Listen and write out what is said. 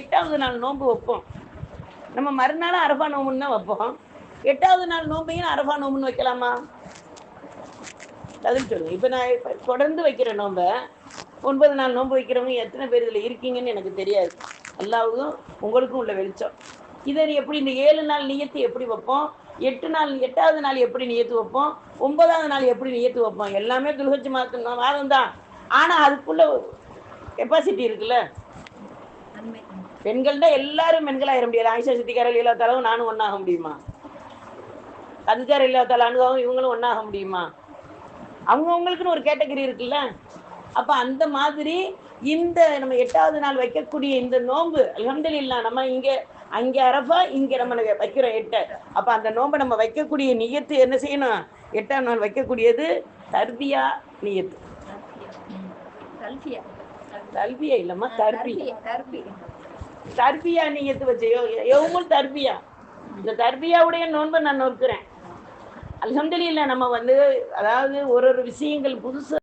எட்டாவது நாள் நோன்பு வைப்போம். நம்ம மறுநாள் அரபா நோம்புன்னு தான் வைப்போம். எட்டாவது நாள் நோம்பையும் அரபா நோம்புன்னு வைக்கலாமா? பதில் சொல்லுங்க இப்போ நான் தொடர்ந்து வைக்கிற நோம்ப ஒன்பது நாள் நோன்பு வைக்கிறவங்க எத்தனை பேர் இதில் இருக்கீங்கன்னு எனக்கு தெரியாது. அல்லாவுக்கும் உங்களுக்கும் உள்ள வெளிச்சம். இதை எப்படி இந்த ஏழு நாள் நியத்து எப்படி வைப்போம்? எட்டு நாள் எட்டாவது நாள் எப்படி நியத்து வைப்போம்? ஒன்பதாவது நாள் எப்படி நியத்து வைப்போம்? எல்லாமே துல்கட்சி மாதம் மாதம் தான் ஆனால் அதுக்குள்ள கெப்பாசிட்டி இருக்குல்ல. நன்மை பெண்கள்ட எல்லாரும் பெண்களாயிர முடியாது. ஆயிஷா சித்திக்காரல் இல்லாத்தாலும் நானும் ஒன்றாக முடியுமா? கதுக்கார இல்லாத்தால அனுபவம் இவங்களும் ஒன்றாக முடியுமா? அவங்கவுங்களுக்குன்னு ஒரு கேட்டகரி இருக்குல்ல. அப்போ அந்த மாதிரி இந்த நம்ம எட்டாவது நாள் வைக்கக்கூடிய இந்த நோன்பு அல்ஹம்துலில்லாஹ் நம்ம இங்கே அங்கே அரபா இங்கே நம்ம வைக்கிறோம் எட்டை. அப்போ அந்த நோன்பை நம்ம வைக்கக்கூடிய நியத்து என்ன செய்யணும்? எட்டாம் நாள் வைக்கக்கூடியது தர்பியா நியத்து. தல்பியா தல்பியா இல்லைம்மா தர்பியா தர்பியா தர்பியா நீயத்து வச்ச? எவ்வளவு தர்பியா. இந்த தர்பியாவுடைய நோன்பை நான் நோக்கிறேன். அல்ஹம்துலில்லாஹ் நம்ம வந்து அதாவது ஒரு ஒரு விஷயங்கள் புதுசு